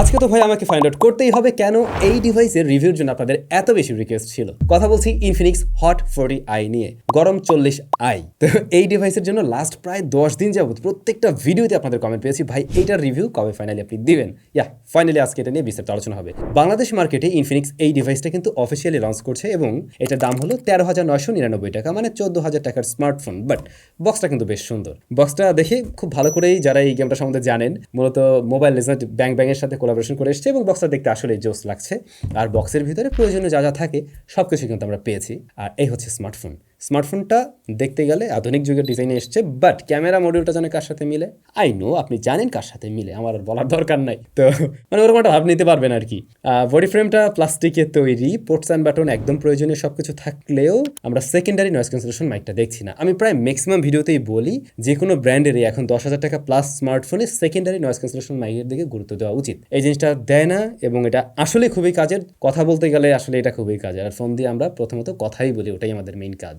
আজকে তো ভাই আমাকে ফাইন্ড আউট করতেই হবে কেন এই ডিভাইসের রিভিউর জন্য আপনাদের এত বেশি রিকোয়েস্ট ছিল। কথা বলছি ইনফিনিক্স হট ফোরটি আই নিয়ে, গরম চল্লিশ আই তো এই ডিভাইসের জন্য লাস্ট প্রায় দশ দিন যাবত প্রত্যেকটা ভিডিওতে আপনাদের কমেন্ট পেয়েছি, ভাই, এইটার রিভিউ কবে ফাইনালি আপনি দিবেন? ইয়া ফাইনালি আজকে এটা নিয়ে বিস্তারিত আলোচনা হবে। বাংলাদেশ মার্কেটে ইনফিনিক্স এই ডিভাইসটা কিন্তু অফিসিয়ালি লঞ্চ করছে এবং এটার দাম হলো তেরো হাজার নয়শো নিরানব্বই টাকা মানে চোদ্দ হাজার টাকার স্মার্টফোন বাট বক্সটা কিন্তু বেশ সুন্দর। বক্সটা দেখে খুব ভালো করেই যারা এই গেমটা সম্বন্ধে জানেন, মূলত মোবাইল লেজেন্ড ব্যাং ব্যাংয়ের সাথে কোলাবোরেশন করে এসেছে এবং বক্সটা দেখতে আসলে জোস লাগছে। আর বক্সের ভিতরে প্রয়োজনীয় যা যা থাকে সব কিছু কিন্তু আমরা পেয়েছি। আর এই হচ্ছে স্মার্টফোন স্মার্টফোনটা দেখতে গেলে আধুনিক যুগের ডিজাইনে এসছে বাট ক্যামেরা মডিউলটা জানে কার সাথে মিলে? আই নো আপনি জানেন কার সাথে মিলে, আমার আর বলার দরকার নাই। তো মানে ওরকম একটা ভাব নিতে পারবেন আর কি। বডি ফ্রেমটা প্লাস্টিকের তৈরি পোর্টস অ্যান্ড বাটন একদম প্রয়োজনীয় সব কিছু থাকলেও আমরা সেকেন্ডারি নয়েস ক্যান্সেলেশন মাইকটা দেখছি না। আমি প্রায় ম্যাক্সিমাম ভিডিওতেই বলি যে কোনো ব্র্যান্ডেরই এখন দশ হাজার টাকা প্লাস স্মার্টফোনে সেকেন্ডারি নয়েস ক্যান্সেলেশন মাইকের দিকে গুরুত্ব দেওয়া উচিত। এই জিনিসটা দেয় না এবং এটা আসলে খুবই কাজের। কথা বলতে গেলে আসলে এটা খুবই কাজের। আর ফোন দিয়ে আমরা প্রথমত কথাই বলি, ওটাই আমাদের মেইন কাজ।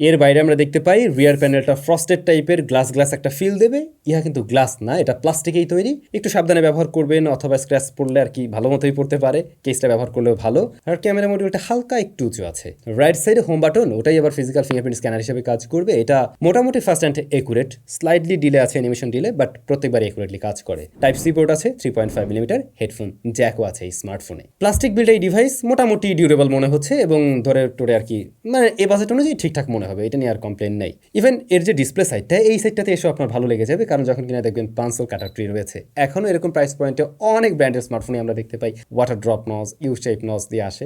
এর বাইরে আমরা দেখতে পাই রিয়ার প্যানেলটা ফ্রস্টেড টাইপের গ্লাস গ্লাস একটা ফিল দেবে। ইহা কিন্তু গ্লাস না, এটা প্লাস্টিকেই তৈরি। একটু সাবধানে ব্যবহার করবেন অথবা স্ক্র্যাচ পড়লে আর কি ভালো মতোই পড়তে পারে। কেসটা ব্যবহার করলেও ভালো। আর ক্যামেরা মডিউলটা হালকা একটু উঁচু আছে। রাইট সাইডে হোম বাটন ওটাই আবার ফিজিক্যাল ফিঙ্গারপ্রিন্ট স্ক্যানার হিসেবে কাজ করবে। এটা মোটামুটি fast and accurate slightly delay আছে অ্যানিমেশন ডিলে বাট প্রত্যেকবার একুরেটলি কাজ করে। টাইপ সি পোর্ট আছে three point five millimetre headphone জ্যাকও আছে এই স্মার্টফোনে প্লাস্টিক বিল্ড এই ডিভাইস মোটামুটি ডিউরেবল মনে হচ্ছে এবং ধরে টোরে আর কি মানে এ বাজেট অনুযায়ী ঠিকঠাক মনে হবে, এটা নিয়ে আর কমপ্লেন নেই। ইভেন এর যে ডিসপ্লে সাইডটা এই সাইডটাতে এসে আপনার ভালো লেগে যাবে, কারণ যখন কিনা দেখবেন পাঁচশো কাটার ট্রি রয়েছে। এখনও এরকম প্রাইস পয়েন্টে অনেক ব্র্যান্ডের স্মার্টফোনে আমরা দেখতে পাই water drop notch U shape notch দিয়ে আসে।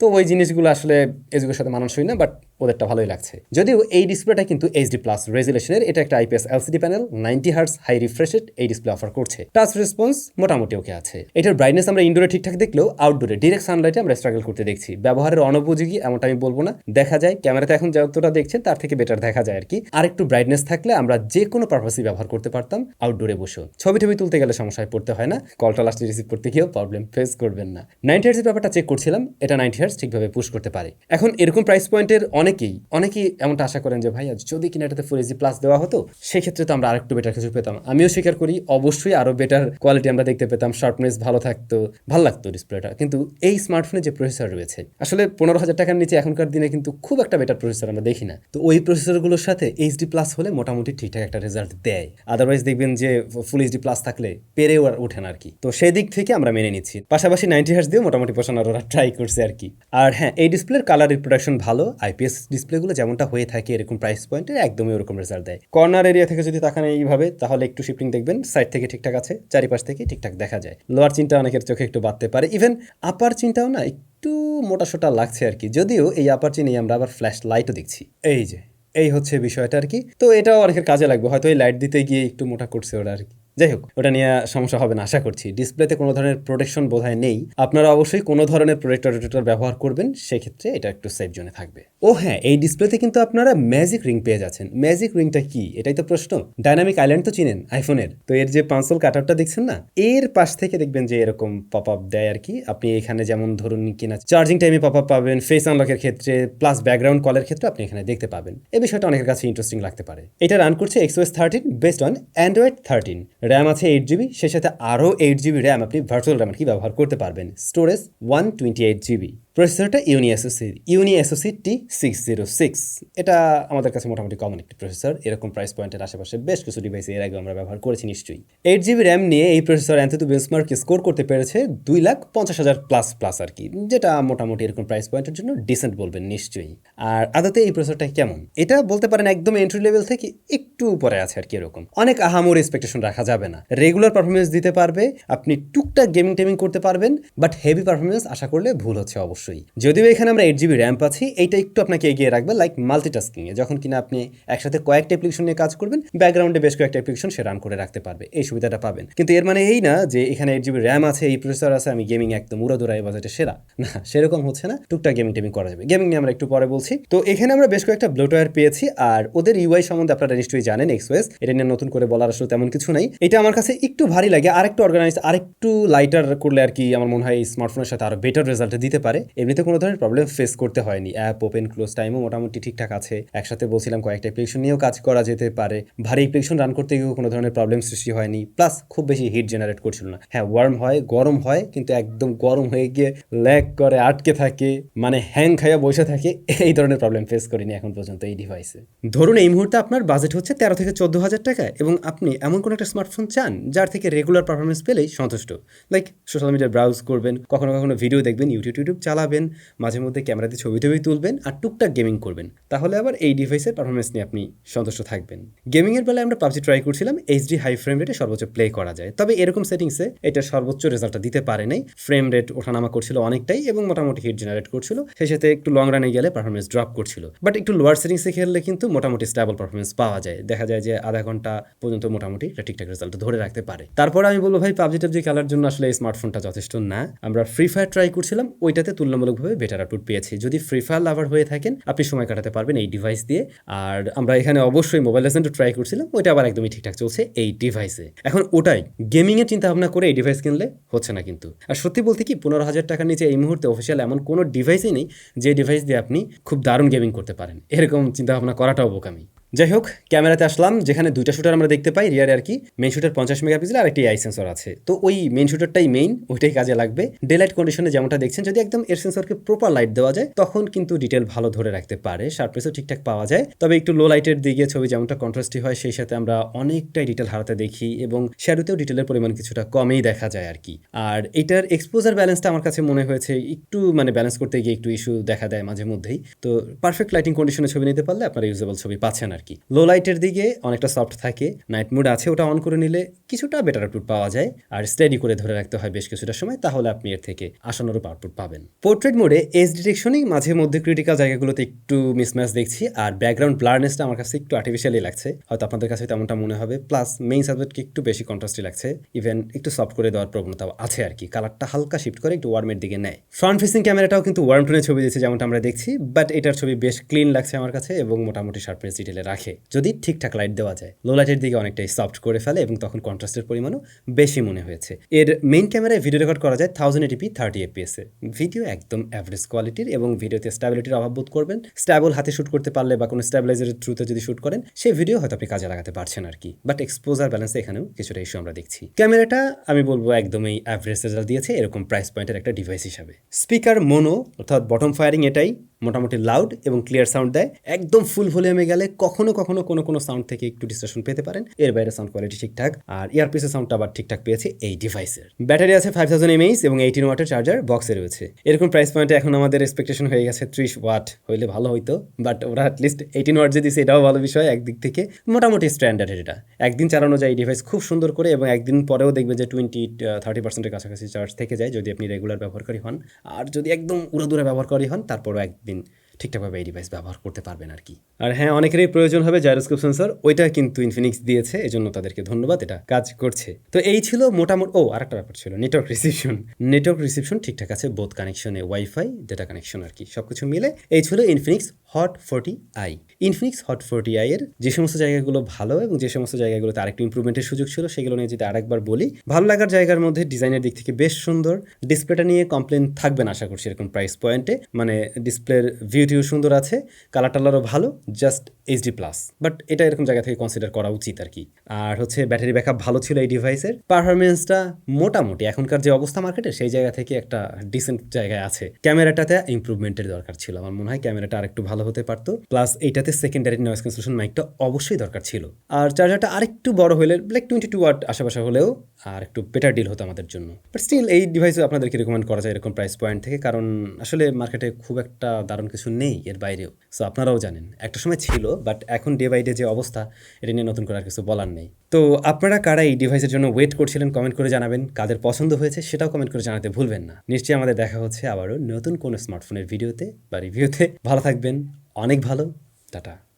তো ওই জিনিসগুলো আসলে এজুকের সাথে মানুষ মানানসই না বাট ওদেরটা ভালোই লাগছে। যদিও এই ডিসপ্লেটা কিন্তু এইচডি প্লাস রেজুলেশনের এটা একটা IPS LCD panel ninety hertz high refreshed এই ডিসপ্লে অফার করছে। টাচ রেসপন্স মোটামুটি ওকে আছে। এটার ব্রাইটনেস আমরা ইনডোরে ঠিকঠাক দেখলেও আউটডোরে ডিরেক্ট সানলাইটে আমরা স্ট্রাগল করতে দেখছি। ব্যবহারের অনুপযোগী এমনটা আমি বলব না। দেখা যায় ক্যামেরাতে এখন যতটা দেখছেন, তার থেকে বেটার দেখা যায় আর কি। আর একটু ব্রাইটনেস থাকলে আমরা যে কোনো পারপাসই ব্যবহার করতে পারতাম আউটডোরে বসেও। ছবি টবি তুলতে গেলে সমস্যায় পড়তে হয় না। কলটা লাস্টে রিসিভ করতে গিয়েও প্রবলেম ফেস করবেন না। নাইনটি হার্সের ব্যাপারটা চেক করছিলাম, এটা নাইনটি হার্স ঠিকভাবে পুশ করতে পারে। এখন এরকম প্রাইস পয়েন্টের অনেকেই অনেকেই এমনটা আশা করেন যে ভাই যদি কিনা এটাতে ফুল এইচডি প্লাস দেওয়া হতো, সেক্ষেত্রে তো আমরা আরেকটু বেটার কিছু পেতাম। আমিও স্বীকার করি, অবশ্যই আরও বেটার কোয়ালিটি আমরা দেখতে পেতাম শার্পনেস ভালো থাকতো, ভালো লাগতো ডিসপ্লেটা কিন্তু এই স্মার্টফোনে যে প্রসেসর রয়েছে, আসলে পনেরো হাজার টাকার নিচে এখনকার দিনে কিন্তু খুব একটা বেটার প্রসেসর আমরা দেখি না। তো ওই প্রসেসরগুলোর সাথে এইচডি প্লাস হলে মোটামুটি ঠিকঠাক একটা রেজাল্ট দেয়। আদারওয়াইজ দেখবেন যে ফুল এইচডি প্লাস থাকলে পেরেও আর ওঠে না আর কি তো সেই দিক থেকে আমরা মেনে নিচ্ছি। পাশাপাশি নাইনটি হার্স দিয়েও মোটামুটি পোষানোর ওরা ট্রাই করছে আর কি আর হ্যাঁ এই ডিসপ্লের কালার রিপ্রোডাকশন ভালো আইপিএস ডিসপ্লেগুলো যেমনটা হয়ে থাকে এরকম প্রাইস পয়েন্টের একদমই ওরকম রেজাল্ট দেয়। কর্নার এরিয়া থেকে যদি তাকান এইভাবে, তাহলে একটু শিফটিং দেখবেন সাইড থেকে ঠিকঠাক আছে, চারিপাশ থেকে ঠিকঠাক দেখা যায়। লোয়ার চিনটা অনেকের চোখে একটু বাড়তে পারে ইভেন আপার চিনটাও না, একটু মোটা সোটা লাগছে আর কি যদিও এই আপার চিনেই আমরা আবার ফ্ল্যাশ লাইটও দেখছি। এই যে, এই হচ্ছে বিষয়টা আর কি তো এটাও অনেকের কাজে লাগবে, হয়তো এই লাইট দিতে গিয়ে একটু মোটা করছে ওরা আর কি যাই হোক, ওটা নিয়ে সমস্যা হবে না, আশা করছি। ডিসপ্লেতে কোনো ধরনের প্রোটেকশন বোধহয় নেই। আপনারা অবশ্যই কোনো ধরনের প্রোটেক্টর টোটেক্টর ব্যবহার করবেন, সেক্ষেত্রে এটা একটু সেফ জোনে থাকবে। ও হ্যাঁ এই ডিসপ্লেতে কিন্তু আপনারা ম্যাজিক রিং পেয়ে যাচ্ছেন। ম্যাজিক রিংটা কি? এটাই তো প্রশ্ন। ডাইনামিক আইল্যান্ড তো চিনেন আইফোনের তো এর যে পাঁচল কাটারটা দেখছেন না? এর পাশ থেকে দেখবেন যে এরকম পপ আপ দেয় আর কি। আপনি এখানে যেমন ধরুন কিনা চার্জিং টাইমে পপ আপ পাবেন ফেস আনলকের ক্ষেত্রে প্লাস ব্যাকগ্রাউন্ড কলের ক্ষেত্রে আপনি এখানে দেখতে পাবেন। এই বিষয়টা অনেকের কাছে ইন্টারেস্টিং লাগতে পারে। এটা রান করছে XOS thirteen based on Android thirteen RAM আছে এইট জিবি সেই সাথে আরও এইট জিবি র্যাম আপনি ভার্চুয়াল র্যাম কি ব্যবহার করতে পারবেন। Storage one twenty eight GB প্রসেসরটা Uni SOC Uni SOC T six zero six এটা আমাদের কাছে মোটামুটি কমন একটি প্রসেসর, এরকম প্রাইস পয়েন্টের আশেপাশে বেশ কিছু ডিভাইসে এর আগে আমরা ব্যবহার করেছি নিশ্চয়ই। এইট জিবি র্যাম নিয়ে এই প্রসেসর অ্যান্থেতু বেঞ্চমার্ক স্কোর করতে পেরেছে দুই লাখ পঞ্চাশ হাজার প্লাস প্লাস আর কি, যেটা মোটামুটি এরকম প্রাইস পয়েন্টের জন্য ডিসেন্ট বলবেন নিশ্চয়ই। আর আদতে এই প্রসেসরটা কেমন? এটা বলতে পারেন একদম এন্ট্রি লেভেল থেকে একটু উপরে আছে আর কি এরকম। অনেক আহামোর এক্সপেকটেশন রাখা যাবে না। রেগুলার পারফরমেন্স দিতে পারবে, আপনি টুকটাক গেমিং টেমিং করতে পারবেন বাট হেভি পারফরমেন্স আশা করলে ভুল হচ্ছে অবশ্যই। যদিও এখানে আমরা এইট জিবি র্যাম পাচ্ছি, এইটা একটু আপনাকে এগিয়ে রাখবে লাইক মাল্টিটাস্কিংয়ে যখন কিনা আপনি একসাথে কয়েকটা অ্যাপ্লিকেশন নিয়ে কাজ করবেন ব্যাকগ্রাউন্ডে বেশ কয়েকটা অ্যাপ্লিকেশন সে রান করে রাখতে পারবে, এই সুবিধাটা পাবেন। কিন্তু এর মানে এই না যে এখানে এইট জিবি র্যাম আছে, এই প্রসেসর আছে, আমি গেমিং একদম উড়াদুরা এই বাজেটে সেরা। না, সেরকম হচ্ছে না, টুকটাক গেমিং টেমিং করা যাবে। গেমিং নিয়ে আমরা একটু পরে বলছি। তো এখানে আমরা বেশ কয়েকটা ব্লোটওয়্যার পেয়েছি, আর ওদের ইউআই সম্বন্ধে আপনারা নিশ্চয়ই জানেন এক্সওয়েস এটা নিয়ে নতুন করে বলার আসলে তেমন কিছু নাই। এটা আমার কাছে একটু ভারী লাগে, আরেকটু অর্গানাইজ আরেকটু লাইটার করলে আর কি আমার মনে হয় স্মার্টফোনের সাথে আরও বেটার রেজাল্ট দিতে পারে। এমনিতে কোনো ধরনের প্রবলেম ফেস করতে হয়নি। অ্যাপ ওপেন ক্লোজ টাইমও মোটামুটি ঠিকঠাক আছে। একসাথে বলছিলাম কয়েকটা অ্যাপ্লিকেশন নিয়েও কাজ করা যেতে পারে। ভারী অ্যাপ্লিকেশন রান করতে গিয়েও কোনো ধরনের প্রবলেম সৃষ্টি হয়নি। প্লাস খুব বেশি হিট জেনারেট করছিল না। হ্যাঁ ওয়ার্ম হয়, গরম হয়, কিন্তু একদম গরম হয়ে গিয়ে ল্যাগ করে, আটকে থাকে মানে হ্যাং খাইয়া বসে থাকে, এই ধরনের প্রবলেম ফেস করিনি এখন পর্যন্ত এই ডিভাইসে ধরুন এই মুহূর্তে আপনার বাজেট হচ্ছে তেরো থেকে চোদ্দ হাজার টাকা এবং আপনি এমন কোনো একটা স্মার্টফোন চান যার থেকে রেগুলার পারফরমেন্স পেলেই সন্তুষ্ট। লাইক সোশ্যাল মিডিয়া ব্রাউজ করবেন, কখনো কখনো ভিডিও দেখবেন ইউটিউব টিউটিউব চালাবেন মাঝে মধ্যে ক্যামেরাতে ছবি টবি তুলবেন আর টুকটাক গেমিং করবেন। তাহলে আবার এই ডিভাইসের পারফরমেন্স নিয়ে আপনি সন্তুষ্ট থাকবেন। গেমিংয়ের বেলায় আমরা পাবজি ট্রাই করছিলাম এইচডি হাই ফ্রেম রেটে সর্বোচ্চ প্লে করা যায়। তবে এরকম সেটিংসে এটা সর্বোচ্চ রেজাল্টটা দিতে পারে নাই। ফ্রেম রেট ওঠানামা করছিল অনেকটাই এবং মোটামুটি হিট জেনারেট করছিল। সেই সাথে একটু লং রানে গেলে পারফরমেন্স ড্রপ করছিল। বাট একটু লোয়ার সেটিংসে খেললে কিন্তু মোটামুটি স্টেবল পারফরমেন্স পাওয়া যায়। দেখা যায় যে আধা ঘণ্টা পর্যন্ত মোটামুটি এটা ঠিকঠাক রেজাল্ট ধরে রাখতে পারে। তারপর আমি বলব ভাই পাবজি টাবজি খেলার জন্য আসলে এই স্মার্টফোনটা যথেষ্ট না। আমরা ফ্রি ফায়ার ট্রাই করছিলাম, ওইটাতে তুলনামূলকভাবে বেটার আউটপুট পেয়েছি। যদি ফ্রি ফায়ার লাভার হয়ে থাকেন, আপনি সময় কাটাতে পারবেন এই ডিভাইস দিয়ে। আর আমরা এখানে অবশ্যই মোবাইল লেজেন্ডও ট্রাই করছিলাম, ওইটা আবার একদমই ঠিকঠাক চলছে এই ডিভাইসে এখন ওটাই গেমিংয়ের চিন্তা ভাবনা করে এই ডিভাইস কিনলে হচ্ছে না কিন্তু। আর সত্যি বলতে কি, পনেরো হাজার টাকার নিচে এই মুহূর্তে অফিসিয়াল এমন কোনো ডিভাইসই নেই যে ডিভাইস দিয়ে আপনি খুব দারুণ গেমিং করতে পারেন। এরকম চিন্তা ভাবনা করাটাও বোকামি। যাই হোক, ক্যামেরাতে আসলাম, যেখানে দুইটা শুটার আমরা দেখতে পাই রিয়ারে আর কি। মেইন শুটার পঞ্চাশ মেগাপিক্সেল আর একটি আই সেন্সর আছে। তো ওই মেইন শুটারটাই মেইন ওইটাই কাজে লাগবে। ডে লাইট কন্ডিশনে যেমনটা দেখছেন, যদি একদম এর সেন্সরকে প্রপার লাইট দেওয়া যায়, তখন কিন্তু ডিটেল ভালো ধরে রাখতে পারে শার্পনেসও ঠিকঠাক পাওয়া যায়। তবে একটু লো লাইটের দিকে ছবি যেমনটা কন্ট্রাস্টি হয়, সেই সাথে আমরা অনেকটাই ডিটেল হারাতে দেখি এবং শ্যাডোতেও ডিটেলের পরিমাণ কিছুটা কমেই দেখা যায় আর কি। আর এটার এক্সপোজার ব্যালেন্সটা আমার কাছে মনে হয়েছে, একটু মানে ব্যালেন্স করতে গিয়ে একটু ইস্যু দেখা দেয় মাঝে মধ্যেই। তো পারফেক্ট লাইটিং কন্ডিশনে ছবি নিতে পারলে আপনারা ইউজেবল ছবি পাচ্ছেন আর কি লো লাইটের দিকে অনেকটা সফট থাকে নাইট মুড আছে ওটা অন করে নিলে কিছুটা বেটার আউটপুট পাওয়া যায়। আর স্টেডি করে ধরে রাখতে হয় বেশ কিছুটা সময়, তাহলে আপনি এর থেকে আসানোরূপ আউটপুট পাবেন। পোর্ট্রেট মোডে এজ ডিটেকশনই মাঝে মধ্যে ক্রিটিক্যাল জায়গাগুলোতে একটু মিসম্যাচ দেখছি, আর ব্যাকগ্রাউন্ড ব্লারনেসটা আমার কাছে একটু আর্টিফিশিয়ালি লাগছে। হয়তো আপনাদের কাছে তেমনটা মনে হবে প্লাস মেইন সাবজেক্টকে একটু বেশি কন্ট্রাস্টি লাগছে। ইভেন একটু সফট করে দেওয়ার প্রবণতাও আছে আর কি কালারটা হালকা শিফট করে একটু ওয়ার্মের দিকে নেয়। ফ্রন্ট ফেসিং ক্যামেরাটাও কিন্তু ওয়ার্ম টোনে ছবি দিয়েছে যেমনটা আমরা দেখছি বাট এটার ছবি বেশ ক্লিন লাগছে আমার কাছে এবং মোটামুটি শার্পনেস ডিটেলে রাখে, যদি ঠিকঠাক লাইট দেওয়া যায়। লো লাইটের দিকে অনেকটাই সফট করে ফেলে এবং তখন কন্ট্রাস্টের পরিমাণও বেশি মনে হয়েছে। এর মেইন ক্যামেরায় ভিডিও রেকর্ড করা যায় থাউজেন্ড এটিপি থার্টি এপিএসে ভিডিও একদম অ্যাভারেজ কোয়ালিটির এবং ভিডিওতে স্ট্যাবিলিটির অভাব বোধ করবেন। স্ট্যাবল হাতে শুট করতে পারলে বা কোনো স্ট্যাবিলাইজারের থ্রুতে যদি শুট করেন সেই ভিডিও হয়তো আপনি কাজে লাগাতে পারছেন আর কি। বাট এক্সপোজার ব্যালেন্সে এখানেও কিছুটা ইস্যু আমরা দেখছি। ক্যামেরাটা আমি বলব, একদমই অ্যাভারেজ রেজাল্ট দিয়েছে, এরকম প্রাইস পয়েন্টের একটা ডিভাইস হিসাবে। স্পিকার মোনো অর্থাৎ বটম ফায়ারিং এটাই মোটামুটি লাউড এবং ক্লিয়ার সাউন্ড দেয়। একদম ফুল ভলিউমে গেলে কখনো কখনো কোনো কোনো সাউন্ড থেকে একটু ডিস্ট্রাকশন পেতে পারেন। এর বাইরে সাউন্ড কোয়ালিটি ঠিকঠাক। আর ইয়ারপিসের সাউন্ডটা আবার ঠিকঠাক পেয়েছে এই ডিভাইসের ব্যাটারি আছে ফাইভ থাউজেন্ড এমএইচ এবং এইটিন ওয়াটের চার্জার বক্সে রয়েছে। এরকম প্রাইস পয়েন্টে এখন আমাদের এক্সপেকটেশন হয়ে গেছে ত্রিশ ওয়াট হইলে ভালো হইতো বাট ওরা অ্যাটলিস্ট এইটিন ওয়াট যে দিছে এটাও ভালো বিষয়, একদিক থেকে মোটামুটি স্ট্যান্ডার্ড এটা। একদিন চালানো যায় এই ডিভাইস খুব সুন্দর করে এবং একদিন পরেও দেখবেন যে টোয়েন্টি থার্টি পার্সেন্টের কাছাকাছি চার্জ থেকে যায় যদি আপনি রেগুলার ব্যবহারকারী হন। আর যদি একদম উড়োদূরে ব্যবহারকারী হন, তারপরও একদিন ঠিকঠাকভাবে এই ডিভাইস ব্যবহার করতে পারবেন আর কি। আর হ্যাঁ অনেকেরই প্রয়োজন হবে জাইরোস্কোপ সেন্সর ওইটা কিন্তু ইনফিনিক্স দিয়েছে এই জন্য তাদেরকে ধন্যবাদ, এটা কাজ করছে। তো এই ছিল মোটামুটি, ও, আরেকটা ব্যাপার ছিল নেটওয়ার্ক রিসিপশন নেটওয়ার্ক রিসিপশন ঠিকঠাক আছে বোথ কানেকশনে ওয়াইফাই ডেটা কানেকশন আর কি সব কিছু মিলে। এই ছিল Infinix Hot forty i Infinix Hot forty i এর যে সমস্ত জায়গাগুলো ভালো এবং যে সমস্ত জায়গাগুলোতে আরেকটু ইম্প্রুভমেন্টের সুযোগ ছিল, সেগুলো নিয়ে যদি আরেকবার বলি, ভালো লাগার জায়গার মধ্যে ডিজাইনের দিক থেকে বেশ সুন্দর। ডিসপ্লেটা নিয়ে কমপ্লেন থাকবে না, আশা করছি এরকম প্রাইস পয়েন্টে মানে ডিসপ্লের ভিউ টিউ সুন্দর আছে কালার টালারও ভালো জাস্ট এইচডি প্লাস বাট এটা এরকম জায়গা থেকে কনসিডার করা উচিত আর কি। আর হচ্ছে ব্যাটারি ব্যাকআপ ভালো ছিল এই ডিভাইসের পারফরমেন্সটা মোটামুটি, এখনকার যে অবস্থা মার্কেটে সেই জায়গা থেকে একটা ডিসেন্ট জায়গায় আছে। ক্যামেরাটাতে ইম্প্রুভমেন্টের দরকার ছিল, আমার মনে হয়। ক্যামেরাটা আরেকটু ভালো হতে পারতো। প্লাস এইটাতে সেকেন্ডারি নয়েস ক্যান্সেলেশন মাইকটা অবশ্যই দরকার ছিল। আর চার্জারটা আরেকটু বড় হলে লাইক টোয়েন্টি টু ওয়াট আশেপাশে হলেও আর একটু বেটার ডিল হতো আমাদের জন্য। বাট স্টিল এই ডিভাইসও আপনাদেরকে রেকমেন্ড করা যায় এরকম প্রাইস পয়েন্ট থেকে, কারণ আসলে মার্কেটে খুব একটা দারুণ কিছু নেই এর বাইরেও। সো আপনারাও জানেন, একটা সময় ছিল বাট এখন ডে বাই ডে যে অবস্থা, এটা নিয়ে নতুন করে আর কিছু বলার নেই। তো আপনারা কারা এই ডিভাইসের জন্য ওয়েট করছিলেন কমেন্ট করে জানাবেন, কাদের পছন্দ হয়েছে সেটাও কমেন্ট করে জানাতে ভুলবেন না। নিশ্চয়ই আমাদের দেখা হচ্ছে আবারও নতুন কোনো স্মার্টফোনের ভিডিওতে বা রিভিউতে ভালো থাকবেন অনেক ভালো টাটা।